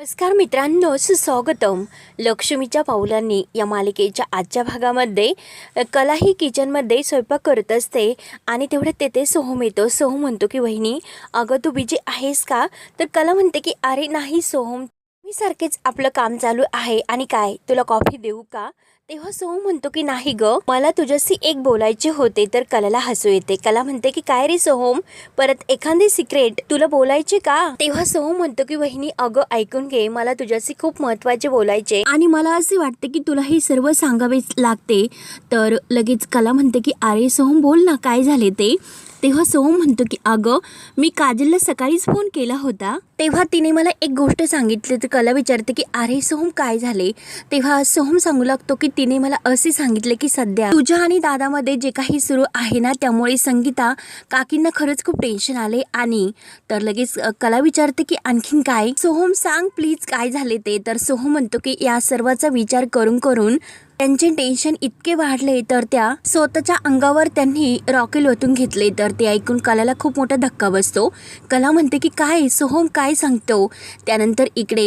नमस्कार मित्रांनो सुस्वागतम. लक्ष्मीच्या पावलांनी या मालिकेच्या आजच्या भागामध्ये कला ही किचनमध्ये स्वयंपाक करत असते आणि तेवढ्यात तेथे सोहम येतो. सोहम म्हणतो की वहिनी अगं तू बिजी आहेस का? तर कला म्हणते की अरे नाही सोहम मी सारखेच आपलं काम चालू आहे. आणि काय तुला कॉफी देऊ का? तेव्हा सोहम म्हणतो की नाही ग मला तुझ्याशी एक बोलायचे होते तर कलाला हसू येते. कला म्हणते की काय रे सोहम परत एखादे सिक्रेट तुला बोलायचे का? तेव्हा सोहम म्हणतो की वहिनी अगं ऐकून घे मला तुझ्याशी खूप महत्त्वाचे बोलायचे. आणि मला असे वाटते की तुला हे सर्व सांगावेच लागते. तर लगेच कला म्हणते की अरे सोहम बोल ना काय झाले ते? तेव्हा सोहम म्हणतो की अगं मी काजलला सकाळीच फोन केला होता. तेव्हा तिने मला एक गोष्ट सांगितली. तर कला विचारते की अरे सोहम काय झाले? तेव्हा सोहम सांगू लागतो की तिने मला असे सांगितले की सध्या तुझ्या आणि दादामध्ये जे काही सुरू आहे ना त्यामुळे संगीता काकींना खरंच खूप टेन्शन आले आणि तर लगेच कला विचारते की आणखीन काय? सोहम सांग प्लीज काय झाले ते? तर सोहम म्हणतो की या सर्वाचा विचार करून करून त्यांचे टेन्शन इतके वाढले तर त्या स्वतःच्या अंगावर त्यांनी रॉकेल ओतून घेतले. तर ते ऐकून कलाला खूप मोठा धक्का बसतो. कला म्हणते की काय? सोहम काय सांगतो? त्यानंतर इकडे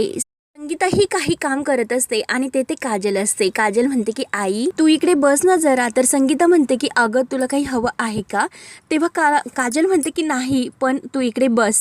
संगीता ही काही काम करत असते आणि तेथे काजल असते. काजल म्हणते की आई तू इकडे बस ना जरा. तर संगीता म्हणते की अगं तुला काही हवं आहे का? तेव्हा का काजल म्हणते की नाही पण तू इकडे बस.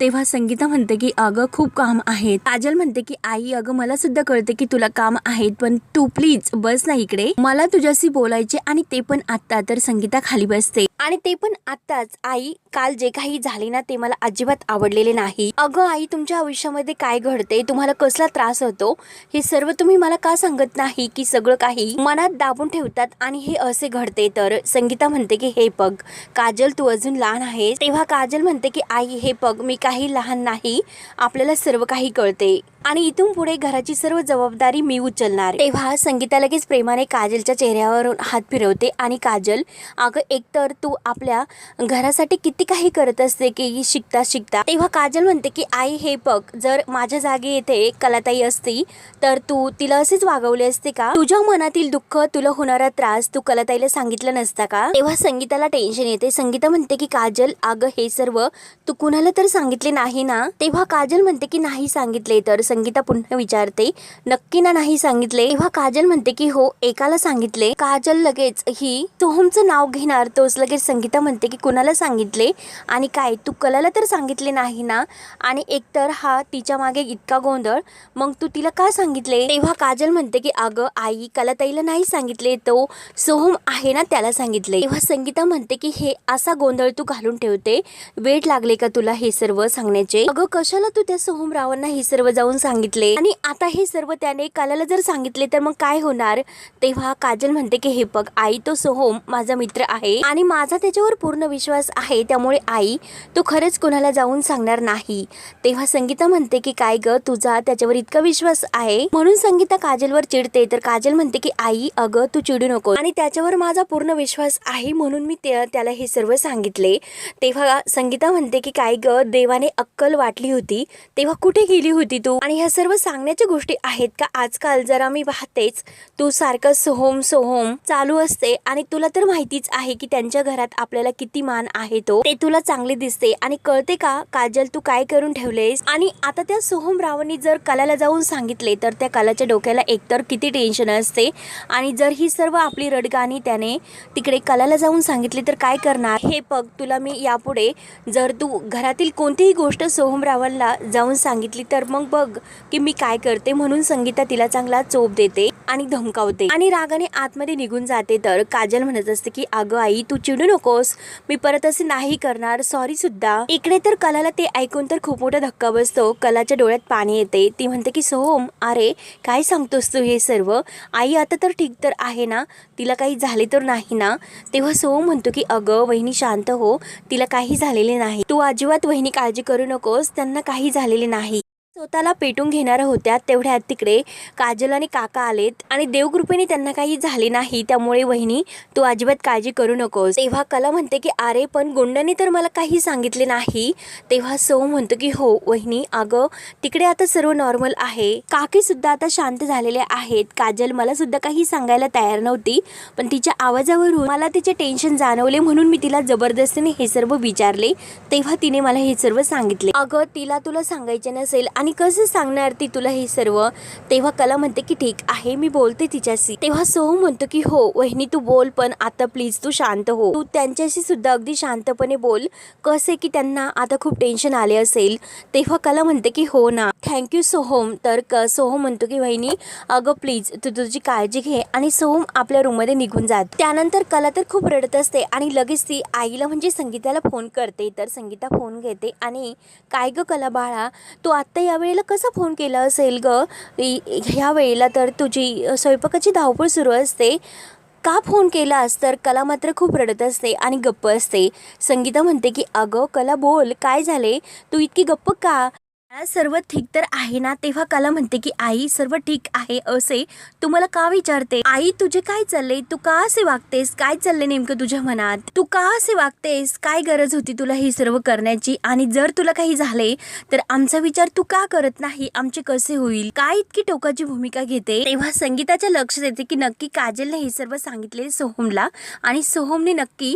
तेव्हा संगीता म्हणते की अगं खूप काम आहे काजल म्हणते की आई अगं मला सुद्धा कळते की तुला काम आहेत पण तू प्लीज बस ना इकडे. मला तुझ्याशी बोलायचे आणि ते पण आत्ता. तर संगीता खाली बसते. आणि ते पण आत्ताच. आई काल जे काही झाले ना ते मला अजिबात आवडलेले नाही. अगं आई तुमच्या आयुष्यामध्ये काय घडते तुम्हाला कसं कसला त्रास होतो हे सर्व तुम्ही मला का सांगत नाही की सगळं काही मनात दाबून ठेवतात आणि हे असे घडते? तर संगीता म्हणते की हे पग काजल तू अजून लहान आहेस. तेव्हा काजल म्हणते की आई हे पग मी काही लहान नाही आपल्याला सर्व काही कळते आणि इथून पुढे घराची सर्व जबाबदारी मी उचलणार. तेव्हा संगीता लगेच प्रेमाने काजलच्या चेहऱ्यावरून हात फिरवते आणि काजल अगं एकतर तू आपल्या घरासाठी किती काही करत असते की शिकता शिकता तेव्हा काजल म्हणते की आई हे बघ जर माझ्या जागी येथे कलाताई असती तर तू तिला असेच वागवले असते का? तुझ्या मनातील दुःख तुला होणारा त्रास तू कलाताईला सांगितलं नसता का? तेव्हा संगीताला टेन्शन येते. संगीता म्हणते की काजल अगं हे सर्व तू कुणाला तर सांगितले नाही ना? तेव्हा काजल म्हणते की नाही सांगितले. तर संगीता पुन्हा विचारते नक्की ना नाही सांगितले? तेव्हा काजल म्हणते की हो एकाला सांगितले. काजल लगेच ही सोहमचं नाव घेणार. तोच लगेच संगीता म्हणते की कुणाला सांगितले? आणि काय तू कलाला तर सांगितले नाही ना? आणि एकतर हा तिच्यामागे इतका गोंधळ मग तू तिला का सांगितले? तेव्हा काजल म्हणते की अगं आई कलाताईला नाही सांगितले तो सोहम आहे ना त्याला सांगितले. तेव्हा संगीता म्हणते की हे असा गोंधळ तू घालून ठेवते? वेट लागले का तुला हे सर्व सांगण्याचे? अगं कशाला तू त्या सोहम रावांना हे सर्व जाऊन सांगितले? आणि आता हे सर्व त्याने कलाला जर सांगितले तर मग काय होणार? तेव्हा काजल म्हणते की हे बघ आई तो सोहम माझा मित्र आहे आणि माझा त्याच्यावर पूर्ण विश्वास आहे त्यामुळे आई तो खरंच कोणाला जाऊन सांगणार नाही. तेव्हा संगीता म्हणते की काय ग तुझा त्याच्यावर इतका विश्वास आहे. म्हणून संगीता काजलवर चिडते. तर काजल म्हणते की आई अगं तू चिडू नको आणि त्याच्यावर माझा पूर्ण विश्वास आहे म्हणून मी त्याला हे सर्व सांगितले. तेव्हा संगीता म्हणते की काय ग देवाने अक्कल वाटली होती. तेव्हा कुठे गेली होती तू? आणि ह्या सर्व सांगण्याच्या गोष्टी आहेत का? आजकाल जरा मी पाहतेच. तू सारखं सोहोम सोहोम चालू असते. आणि तुला तर माहितीच आहे की त्यांच्या घरात आपल्याला किती मान आहे तो. ते तुला चांगले दिसते. आणि कळते का काजल तू काय करून ठेवलेस? आणि आता त्या सोहम रावांनी जर कलाला जाऊन सांगितले तर त्या कलाच्या डोक्याला एकतर किती टेन्शन असते? आणि जर ही सर्व आपली रडगाणी त्याने तिकडे कलाला जाऊन सांगितली तर काय करणार? हे बघ तुला मी यापुढे जर तू घरातील कोणतीही गोष्ट सोहम जाऊन सांगितली तर मग बघ की मी काय करते म्हणून संगीता तिला चांगला चोप देते. आणि धमकावते. आणि रागाने आतमध्ये निघून जाते. तर काजल म्हणत असते की अगं आई तू चिडू नकोस. मी परत असे नाही करणार. सॉरी सुद्धा. इकडे तर कलाला ते ऐकून तर खूप मोठा धक्का बसतो. कलाच्या डोळ्यात पाणी येते. ती म्हणते की सोहम अरे काय सांगतोस तू हे सर्व? आई आता तर ठीक तर आहे ना? तिला काही झाले तर नाही ना? तेव्हा सोहम म्हणतो की अगं वहिनी शांत हो. तिला काही झालेले नाही. तू अजिबात वहिनी काळजी करू नकोस. त्यांना काही झालेले नाही. स्वतःला पेटून घेणाऱ्या होत्या तेवढ्यात तिकडे काजल आणि काका आलेत आणि देवकृपेने त्यांना काही झाले नाही त्यामुळे वहिनी तू अजिबात काळजी करू नकोस. तेव्हा कला म्हणते की अरे पण गोंडाने तर मला काही सांगितले नाही. तेव्हा सौ म्हणतो की हो वहिनी अगं तिकडे आता सर्व नॉर्मल आहे. काकी सुद्धा आता शांत झालेले आहेत. काजल मला सुद्धा काही सांगायला तयार नव्हती पण तिच्या आवाजावरून मला तिचे टेन्शन जाणवले म्हणून मी तिला जबरदस्तीने हे सर्व विचारले. तेव्हा तिने मला हे सर्व सांगितले. अगं तिला तुला सांगायचे नसेल आणि कसं सांगणार ती तुला हे सर्व? तेव्हा कला म्हणते की ठीक आहे मी बोलते तिच्याशी. तेव्हा सोहम म्हणतो की हो वहिनी तू बोल पण आता प्लीज तू शांत हो. तू त्यांच्याशी सुद्धा अगदी शांतपणे बोल. कसे की त्यांना आता खूप टेन्शन आले असेल. तेव्हा कला म्हणते की हो ना. Thank you Soham. तर क सोहम म्हणतो की वहिनी अगं प्लीज तू तुझी काळजी घे. आणि सोहम आपल्या रूममध्ये निघून जात. त्यानंतर कला तर खूप रडत असते आणि लगेच ती आईला म्हणजे संगीताला फोन करते. तर संगीता फोन घेते आणि काय ग कला बाळा? तू आत्ता या वेळेला कसा फोन केला असेल ग? ह्या वेळेला तर तुझी स्वयंपाकाची धावपळ सुरू असते. का फोन केलास तर कला मात्र खूप रडत असते आणि गप्प असते. संगीता म्हणते की अगं कला बोल काय झाले? तू इतकी गप्प का? सर्व ठीक तर आहे ना? तेव्हा कला म्हणते की आई सर्व ठीक आहे असे तू मला का विचारते? आई तुझे काय चालले? तू का असे वागतेस? काय चालले नेमकं तुझ्या मनात? तू का असे वागतेस? काय गरज होती तुला हे सर्व करण्याची? आणि जर तुला काही झाले तर आमचा विचार तू का करत नाही? आमचे कसे होईल? काय इतकी टोकाची भूमिका घेते? तेव्हा संगीताच्या लक्ष देते की नक्की काजलने हे सर्व सांगितले सोहमला. आणि सोहमने नक्की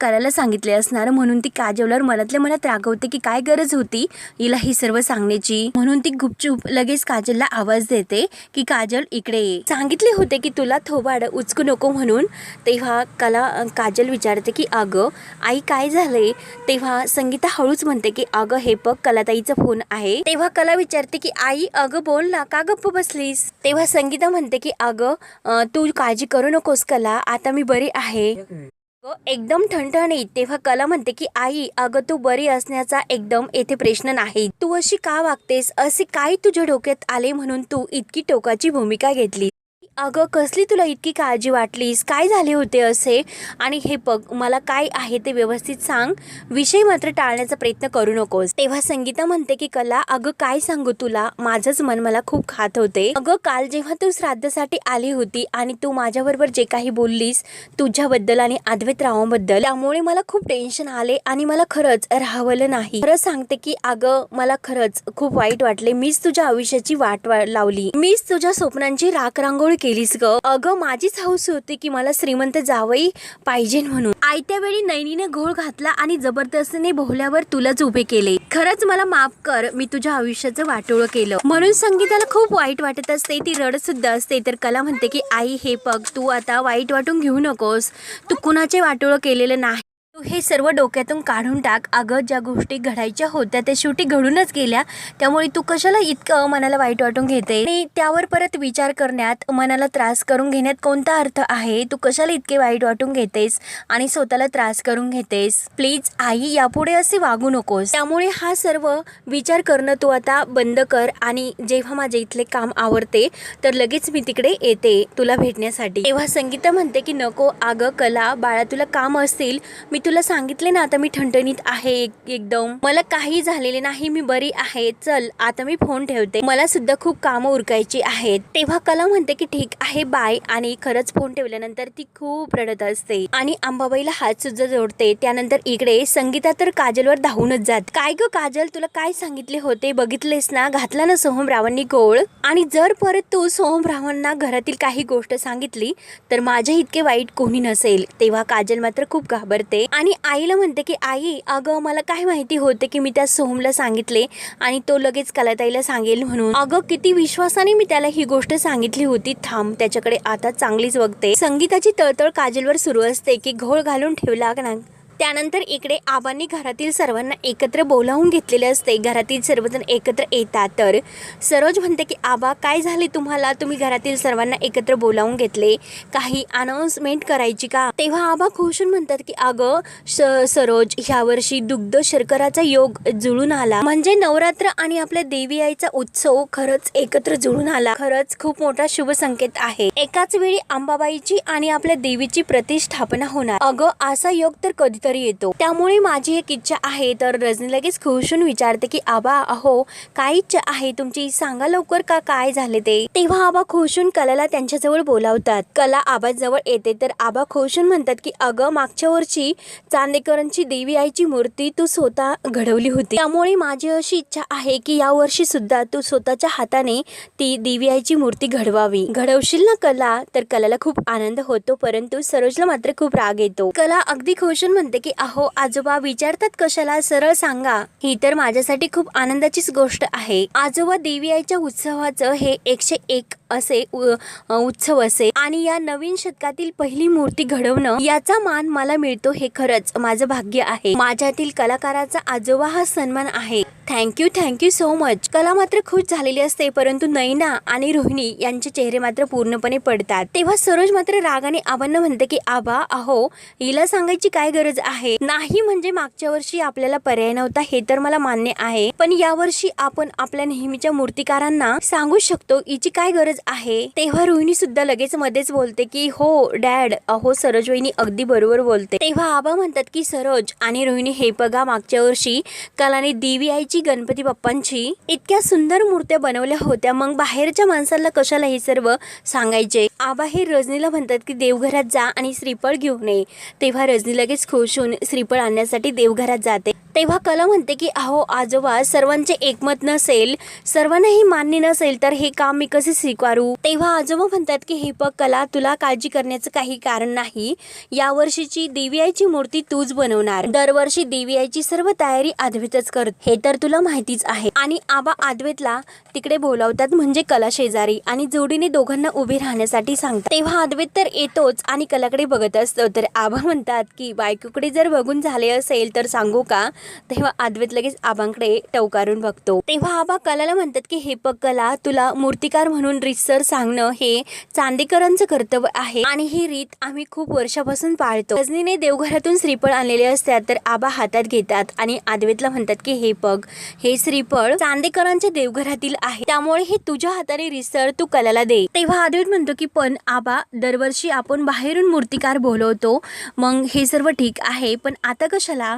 करायला सांगितले असणार. म्हणून ती काजलवर मनातल्या मनात रागवते की काय गरज होती? हिला हे सर्व सांगण्याची. म्हणून ती गुपचूप लगेच काजलला आवाज देते की काजल इकडे ये. सांगितले होते की तुला थोबाड उचकू नको म्हणून. तेव्हा कला काजल विचारते की अगं आई काय झाले तेव्हा संगीता हळूच म्हणते की अगं हे बघ कलाताईचा फोन आहे. तेव्हा कला विचारते की आई अगं बोल ना का गप्प बसलीस? तेव्हा संगीता म्हणते की अगं तू काळजी करू नकोस कला आता मी बरी आहे. एकदम ठणठणीत तेव्हा कला म्हणते की आई अगं तू बरी असण्याचा एकदम येथे प्रश्न नाही. तू अशी का वागतेस? असे काय तुझ्या डोक्यात आले म्हणून तू इतकी टोकाची भूमिका घेतली अगं कसली तुला इतकी काळजी वाटलीस? काय झाले होते असे? आणि हे बघ मला काय आहे ते व्यवस्थित सांग. विषय मात्र टाळण्याचा प्रयत्न करू नकोस. तेव्हा संगीता म्हणते की कला अगं काय सांगू तुला? माझंच मन मला खूप खात होते. अगं काल जेव्हा तू श्राद्धासाठी आली होती आणि तू माझ्याबरोबर जे काही बोललीस तुझ्याबद्दल आणि अद्वैत रावाबद्दल त्यामुळे मला खूप टेन्शन आले आणि मला खरंच राहावलं नाही. खरंच सांगते की अगं मला खरंच खूप वाईट वाटले. मीच तुझ्या आयुष्याची वाट वा- लावली. मीच तुझ्या स्वप्नांची राख रांगोळी केलीस ग? अगं माझीच हौस होती की मला श्रीमंत जावई पाहिजे म्हणून. आयत्या वेळी नैनीने घोळ घातला आणि जबरदस्तीने भोवल्यावर तुलाच उभे केले. खरंच मला माफ कर मी तुझ्या आयुष्याचं वाटोळं केलं. म्हणून संगीताला खूप वाईट वाटत असते ती रडत सुद्धा असते. तर कला म्हणते की आई हे बघ तू आता वाईट वाटून घेऊ नकोस. तू कुणाचे वाटोळं केलेलं नाही. तू हे सर्व डोक्यातून काढून टाक. अगं ज्या गोष्टी घडायच्या होत्या त्या शेवटी घडूनच गेल्या. त्यामुळे तू कशाला इतकं मनाला वाईट वाटून घेते? आणि त्यावर परत विचार करण्यात मनाला त्रास करून घेण्यात कोणता अर्थ आहे? तू कशाला इतके वाईट वाटून घेतेस आणि स्वतःला त्रास करून घेतेस? प्लीज आई यापुढे असे वागू नकोस. त्यामुळे हा सर्व विचार करणं तू आता बंद कर आणि जेव्हा माझे इथले काम आवडते तर लगेच मी तिकडे येते तुला भेटण्यासाठी. तेव्हा संगीता म्हणते की नको अगं कला बाळा तुला काम असतील मी तुला सांगितले ना आता मी ठणठणीत आहे एकदम. मला काही झालेले नाही मी बरी आहे. चल आता मी फोन ठेवते. मला सुद्धा खूप कामं उरकायची आहेत. तेव्हा कला म्हणते की ठीक आहे बाय. आणि खरंच फोन ठेवल्यानंतर ती खूप रडत असते. आणि अंबाबाईला हात सुद्धा जोडते. त्यानंतर इकडे संगीता तर काजलवर धावूनच जात. काय ग काजल तुला काय सांगितले होते? बघितलेस ना? घातला ना सोहमरावांनी गोळ? आणि जर परत तू सोहमरावांना घरातील काही गोष्ट सांगितली तर माझ्या इतके वाईट कोणी नसेल. तेव्हा काजल मात्र खूप घाबरते. आणि आईला म्हणते की आई अगं मला काय माहिती होते की मी त्या सोहमला सांगितले आणि तो लगेच कलाताईला सांगेल म्हणून. अगं किती विश्वासाने मी त्याला ही गोष्ट सांगितली होती. थांब त्याच्याकडे आता चांगलीच बघते. संगीताची तळतळ काजलवर सुरू असते की घोळ घालून ठेवला ना त्यानंतर इकडे आबांनी घरातील सर्वांना एकत्र बोलावून घेतलेले असते. घरातील सर्वजण एकत्र येतात. तर सरोज म्हणते की आबा काय झाले तुम्हाला? तुम्ही घरातील सर्वांना एकत्र बोलावून घेतले. काही अनाउन्समेंट करायची का? तेव्हा आबा खुशून म्हणतात की अगं स- सरोज ह्या वर्षी दुग्ध शर्कराचा योग जुळून आला. म्हणजे नवरात्र आणि आपल्या देवी आईचा उत्सव खरंच एकत्र जुळून आला. खरंच खूप मोठा शुभ संकेत आहे. एकाच वेळी अंबाबाईची आणि आपल्या देवीची प्रतिष्ठापना होणार. अगं असा योग तर कधीतरी येतो. त्यामुळे माझी एक इच्छा आहे तर रजनी लगेच खुशून विचारते की आबा अहो काय इच्छा आहे? तुमची सांगा लवकर का काय झाले ते? तेव्हा आबा खुशून कलाला त्यांच्याजवळ बोलावतात. कला आबाजवळ येते तर आबा खुशून म्हणतात की अगं मागच्या वर्षी चांदेकरांची देवी आईची मूर्ती तू स्वतः घडवली होती. त्यामुळे माझी अशी इच्छा आहे की या वर्षी सुद्धा तू स्वतःच्या हाताने ती देवी आईची मूर्ती घडवावी. घडवशील ना कला? तर कलाला खूप आनंद होतो परंतु सरोजला मात्र खूप राग येतो. कला अगदी खुशून म्हणते की अहो आजोबा विचारतात कशाला? सरळ सांगा. ही तर माझ्यासाठी खूप आनंदाचीच गोष्ट आहे. आजोबा देवी आईच्या उत्सवाचं हे एकशे एक असे उत्सव असे. आणि या नवीन शतकातील पहिली मूर्ती घडवणं याचा मान मला मिळतो हे खरंच माझं भाग्य आहे. माझ्यातील कलाकाराचा आजोबा हा सन्मान आहे. थँक्यू थँक्यू सो मच कला मात्र खुश झालेली असते परंतु नैना आणि रोहिणी यांचे चेहरे मात्र पूर्णपणे पडतात. तेव्हा सरोज मात्र रागाने आबांना म्हणते की आबा अहो हिला सांगायची काय गरज आहे? नाही म्हणजे मागच्या वर्षी आपल्याला पर्याय नव्हता हे तर मला मान्य आहे. पण यावर्षी आपण आपल्या नेहमीच्या मूर्तिकारांना सांगू शकतो हिची काय गरज आहे. तेव्हा रोहिणी सुद्धा लगेच मध्येच बोलते की हो डॅड अहो सरोज वहिनी अगदी बरोबर बोलते. तेव्हा आबा म्हणतात की सरोज आणि रोहिणी हे बघा मागच्या वर्षी कलाने देवी आईची गणपती बाप्पांची इतक्या सुंदर मूर्त्या बनवल्या होत्या. मग बाहेरच्या माणसाला कशाला हे सर्व सांगायचे? आबा हे रजनीला म्हणतात की देवघरात जा आणि श्रीफळ घेऊन ये. तेव्हा रजनी लगेच खुश होऊन श्रीफळ आणण्यासाठी देवघरात जाते. तेव्हा कला म्हणते की अहो आजोबा सर्वांचे एकमत नसेल सर्वांनाही मान्य नसेल तर हे काम मी कसे स्वीकारू? तेव्हा आजोबा म्हणतात की हे बघ कला तुला काळजी करण्याचं काही कारण नाही. या वर्षीची देवी आईची मूर्ती तूच बनवणार. दरवर्षी देवी आईची सर्व तयारी आद्वेतच करत हे तर तुला माहितीच आहे. आणि आबा आद्वेतला तिकडे बोलावतात म्हणजे कला शेजारी. आणि जोडीने दोघांना उभे राहण्यासाठी सांगतात. तेव्हा आद्वेत तर येतोच आणि कलाकडे बघत असतो. तर आबा म्हणतात की बायकोकडे जर बघून झाले असेल तर सांगू का? तेव्हा आद्वेत लगेच आबांकडे टवकारून बघतो. तेव्हा आबा कलाला म्हणतात की हे बघ कला तुला मूर्तिकार म्हणून रीतसर सांगणं हे चांदेकरांचं कर्तव्य आहे आणि ही रीत आम्ही खूप वर्षापासून पाळतो. रजनीने देवघरातून श्रीफळ आणलेले असतात तर आबा हातात घेतात आणि आद्वेतला म्हणतात की हे बघ हे श्रीफळ चांदेकरांच्या देवघरातील आहे त्यामुळे हे तुझ्या हाताने रिसर तू कलाला दे. तेव्हा आद्वेत म्हणतो की पण आबा दरवर्षी आपण बाहेरून मूर्तिकार बोलवतो मग हे सर्व ठीक आहे पण आता कशाला?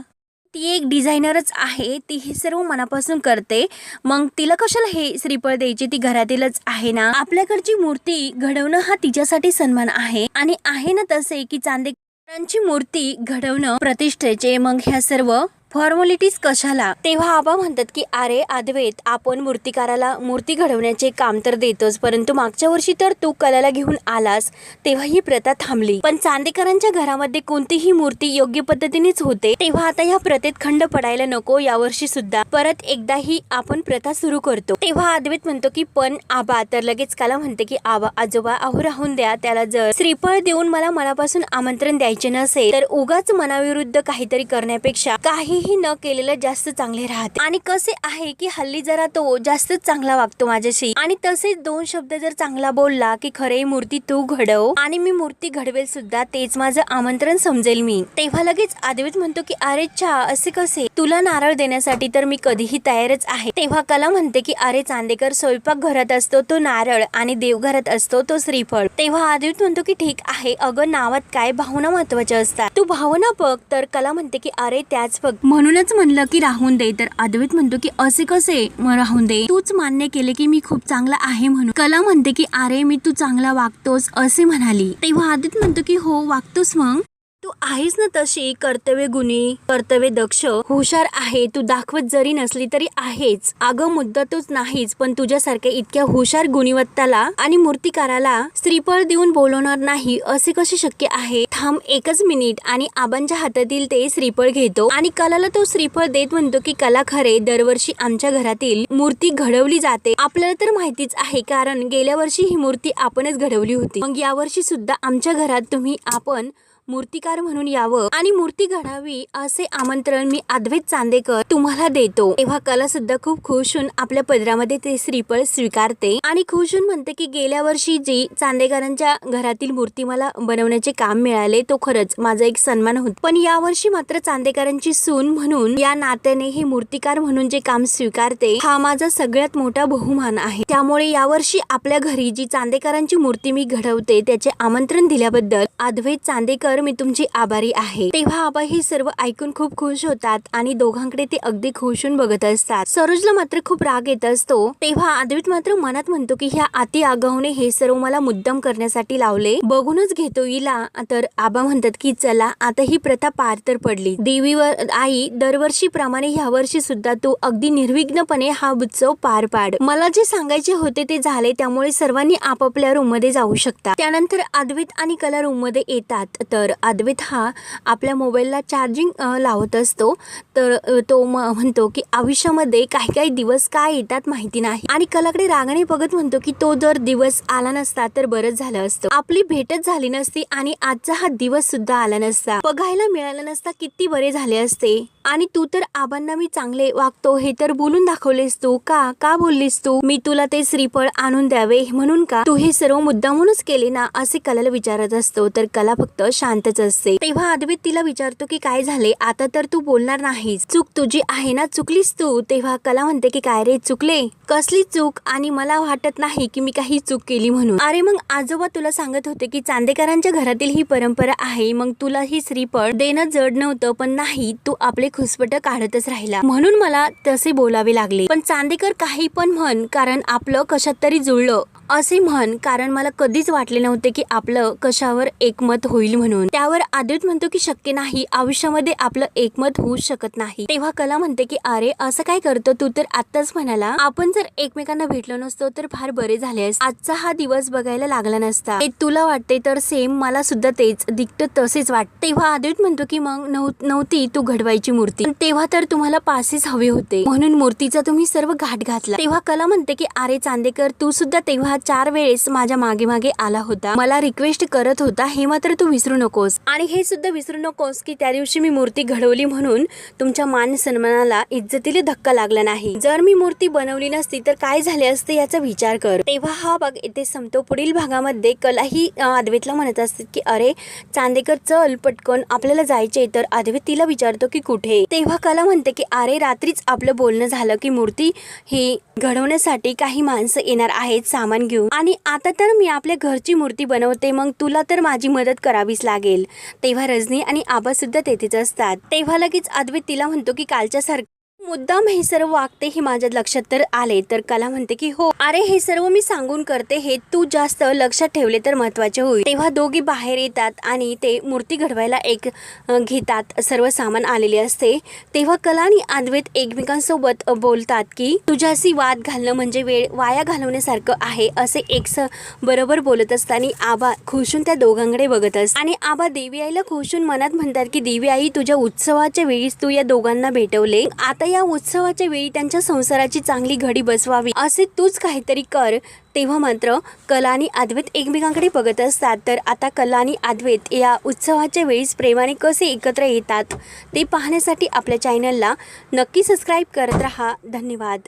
ती एक डिझायनरच आहे ती हे सर्व मनापासून करते. मग तिला कशाला हे श्रीफळ द्यायची? ती घरातीलच आहे ना? आपल्याकडची मूर्ती घडवणं हा तिच्यासाठी सन्मान आहे. आणि आहे ना तसे की चांदेकरांची मूर्ती घडवणं प्रतिष्ठेचे. मग ह्या सर्व फॉर्मॅलिटीज कशाला? तेव्हा आबा म्हणतात की अरे आद्वेत आपण मूर्तिकाराला मूर्ती घडवण्याचे काम तर देतोच परंतु मागच्या वर्षी तर तू कलाला घेऊन आलास तेव्हा ही प्रथा थांबली. पण चांदेकरांच्या घरामध्ये कोणतीही मूर्ती योग्य पद्धतीनेच होते तेव्हा आता ह्या प्रथेत खंड पडायला नको यावर्षी सुद्धा. परत एकदा ही आपण प्रथा सुरू करतो. तेव्हा आद्वेत म्हणतो की पण आबा तर लगेच काला म्हणते की आबा आजोबा अहो राहून द्या त्याला जर श्रीफळ देऊन मला मनापासून आमंत्रण द्यायचे नसेल तर उगाच मनाविरुद्ध काहीतरी करण्यापेक्षा काही काहीही न केलेलं जास्त चांगले राहते. आणि कसे आहे की हल्ली जरा तो जास्तच चांगला वागतो माझ्याशी. आणि तसेच दोन शब्द जर चांगला बोलला की खरे मूर्ती तू घडव आणि मी मूर्ती घडवेल सुद्धा तेच माझं आमंत्रण समजेल मी. तेव्हा लगेच आद्वित म्हणतो की अरे चा असे कसे? तुला नारळ देण्यासाठी तर मी कधीही तयारच आहे. तेव्हा कला म्हणते की अरे चांदेकर स्वयंपाक घरात असतो तो नारळ आणि देवघरात असतो तो श्रीफळ. तेव्हा आदित्य म्हणतो की ठीक आहे अगं नावात काय भावना महत्त्वाच्या असतात? तू भावना बघ. तर कला म्हणते की अरे त्याच बघ म्हणूनच म्हणलं की राहून दे. तर अद्वैत म्हणतो की असे कसे राहून दे. तूच मान्य केले की मी खूप चांगला आहे म्हणून. कला म्हणते की अरे मी तू चांगला वागतोस असे म्हणाली. तेव्हा आदित म्हणतो की हो वागतोस मग. तू आहेस ना तशी. कर्तव्य गुणी कर्तव्य दक्ष. हुशार आहे. तू दाखवत जरी नसली तरी आहेच. अगं मुद्दा तूच नाहीच. पण तुझ्यासारख्या इतक्या हुशार गुणवत्ताला आणि मूर्तिकाराला श्रीफळ देऊन बोलवणार नाही असे कसे शक्य आहे? थांब एकच मिनिट. आणि आबांच्या हातातील ते श्रीफळ घेतो. आणि कलाला तो श्रीफळ देत म्हणतो की कला खरे. दरवर्षी आमच्या घरातील मूर्ती घडवली जाते. आपल्याला तर माहितीच आहे. कारण गेल्या वर्षी ही मूर्ती आपणच घडवली होती. मग यावर्षी सुद्धा आमच्या घरात तुम्ही आपण मूर्तिकार म्हणून यावं आणि मूर्ती घडावी असे आमंत्रण मी अद्वैत चांदेकर तुम्हाला देतो. तेव्हा कला सुद्धा खूप खुश होऊन आपल्या पदरामध्ये ते श्रीफळ स्वीकारते आणि खुश होऊन म्हणते की गेल्या वर्षी जी चांदेकरांच्या घरातील मूर्ती मला बनवण्याचे काम मिळाले तो खरंच माझा एक सन्मान होता. पण यावर्षी मात्र चांदेकरांची सून म्हणून या नात्याने हे मूर्तिकार म्हणून जे काम स्वीकारते हा माझा सगळ्यात मोठा बहुमान आहे. त्यामुळे यावर्षी आपल्या घरी जी चांदेकरांची मूर्ती मी घडवते त्याचे आमंत्रण दिल्याबद्दल अद्वैत चांदेकर तर मी तुमची आभारी आहे. तेव्हा आबा हे सर्व ऐकून खूप खुश होतात आणि दोघांकडे ते अगदी खुश होऊन बघत असतात. सरोजला मात्र खूप राग येत असतो. तेव्हा अद्वैत मात्र मनात म्हणतो की ह्या अति आगाऊने हे सर्व मला मुद्दाम करण्यासाठी लावले. बघूनच घेतो हिला. तर आबा म्हणतात की चला आता ही प्रथा पार तर पडली. देवीवर आई दरवर्षी प्रमाणे ह्या वर्षी सुद्धा तू अगदी निर्विघ्नपणे हा उत्सव पार पाड. मला जे सांगायचे होते ते झाले त्यामुळे सर्वांनी आपापल्या रूममध्ये जाऊ शकता. त्यानंतर अद्वित आणि कला रूममध्ये येतात. तर तर अद्वैत हा आपल्या मोबाईलला चार्जिंग लावत असतो. तर तो म म्हणतो की आयुष्यामध्ये काही काही दिवस काय येतात माहिती नाही. आणि कलाकडे रागाने बघत म्हणतो की तो जर दिवस आला नसता तर बरंच झालं असतं. आपली भेटच झाली नसती आणि आजचा हा दिवस सुद्धा आला नसता. बघायला मिळाला नसता किती बरे झाले असते. आणि तू तर आबांना मी चांगले वागतो हे तर बोलून दाखवलेस तू. का का बोललीस तू? मी तुला ते श्रीफळ आणून द्यावे म्हणून का? तू हे सर्व मुद्दामूनच केले ना असे कलाला विचारत असतो. तर कला फक्त शांतच असते. तेव्हा अद्वैत तिला विचारतो की काय झाले? आता तर तू बोलणार नाहीस. चूक तुझी आहे ना? चुकलीस तू? तेव्हा कला म्हणते की काय रे? चुकले? कसली चूक? आणि मला वाटत नाही की मी काही चूक केली म्हणून. अरे मग आजोबा तुला सांगत होते की चांदेकरांच्या घरातील ही परंपरा आहे. मग तुला ही श्रीफळ देणं जड नव्हतं पण नाही तू आपले खुसपट काढतच राहिला. म्हणून मला तसे बोलावे लागले. पण चांदेकर काही पण म्हण कारण आपलं कशात तरी जुळलं. असे म्हण कारण मला कधीच वाटले नव्हते की आपलं कशावर एकमत होईल म्हणून. त्यावर आदित म्हणतो की शक्य नाही. आयुष्यामध्ये आपलं एकमत होऊ शकत नाही. तेव्हा कला म्हणते की अरे असं काय करतो तू? तर आत्ताच म्हणाला आपण जर एकमेकांना भेटलो नसतो तर फार बरे झाले आजचा हा दिवस बघायला लागला नसता. हे तुला वाटते तर सेम मला सुद्धा तेच दिखत तसेच वाट तेव्हा आदित म्हणतो की मग नव्हती तू घडवायची मूर्ती. तेव्हा तर तुम्हाला पासेस हवे होते. म्हणून मूर्तीचा तुम्ही सर्व घाट घातला. तेव्हा कला म्हणते की अरे चांदेकर तू सुद्धा तेव्हा चार वेळेस माझ्या मागे मागे आला होता. मला रिक्वेस्ट करत होता. हे मात्र तू विसरू नको. नकोस. आणि हे सुद्धा विसरू नकोस की त्या दिवशी मी मूर्ती घडवली म्हणून तुमच्या मान सन्मानाला इज्जतीला धक्का लागला नाही. जर मी मूर्ती बनवली नसती तर काय झाले असते याचा विचार कर. तेव्हा हा भाग येथे संपतो. पुढील भागामध्ये कला ही म्हणत असते की अरे चांदेकर चल पटकन. आपल्याला जायचे तर अद्वैत तिला विचारतो की कुठे? तेव्हा कला म्हणते की अरे रात्रीच आपलं बोलणं झालं की मूर्ती ही घडवण्यासाठी काही माणसं येणार आहेत सामान घेऊन. आणि आता तर मी आपल्या घरची मूर्ती बनवते. मग तुला तर माझी मदत करावीच लागेल. तेव्हा रजनी आणि आबासुद्धा तेथेच असतात. तेव्हा लगेच अद्वैत तिला म्हणतो की कालच्या सारखं मुद्दाम हे सर्व वागते हे माझ्या लक्षात तर आले. तर कला म्हणते की हो अरे हे सर्व मी सांगून करते हे तू जास्त लक्षात ठेवले तर महत्त्वाचे होईल. तेव्हा दोघी बाहेर येतात आणि ते मूर्ती घडवायला एक घेतात. सर्व सामान आलेले असते. तेव्हा कला आणि अद्वैत एकमेकांसोबत बोलतात की तुझ्याशी वाद घालणं म्हणजे वेळ वाया घालवण्यासारखं आहे असे एक स बरोबर बोलत असताना आबा खुशून त्या दोघांकडे बघत असत आणि आबा देवी आईला खुशून मनात म्हणतात की देवी आई तुझ्या उत्सवाच्या वेळीच तू या दोघांना भेटवले. आता या उत्सवाच्या वेळी त्यांच्या संसाराची चांगली घडी बसवावी असे तूच काहीतरी कर. तेव्हा मात्र कला आणि अद्वैत एकमेकांकडे बघत असतात. तर आता कला आणि अद्वैत या उत्सवाच्या वेळीस प्रेमाने कसे एकत्र येतात ते पाहण्यासाठी आपल्या चॅनलला नक्की सबस्क्राईब करत राहा. धन्यवाद.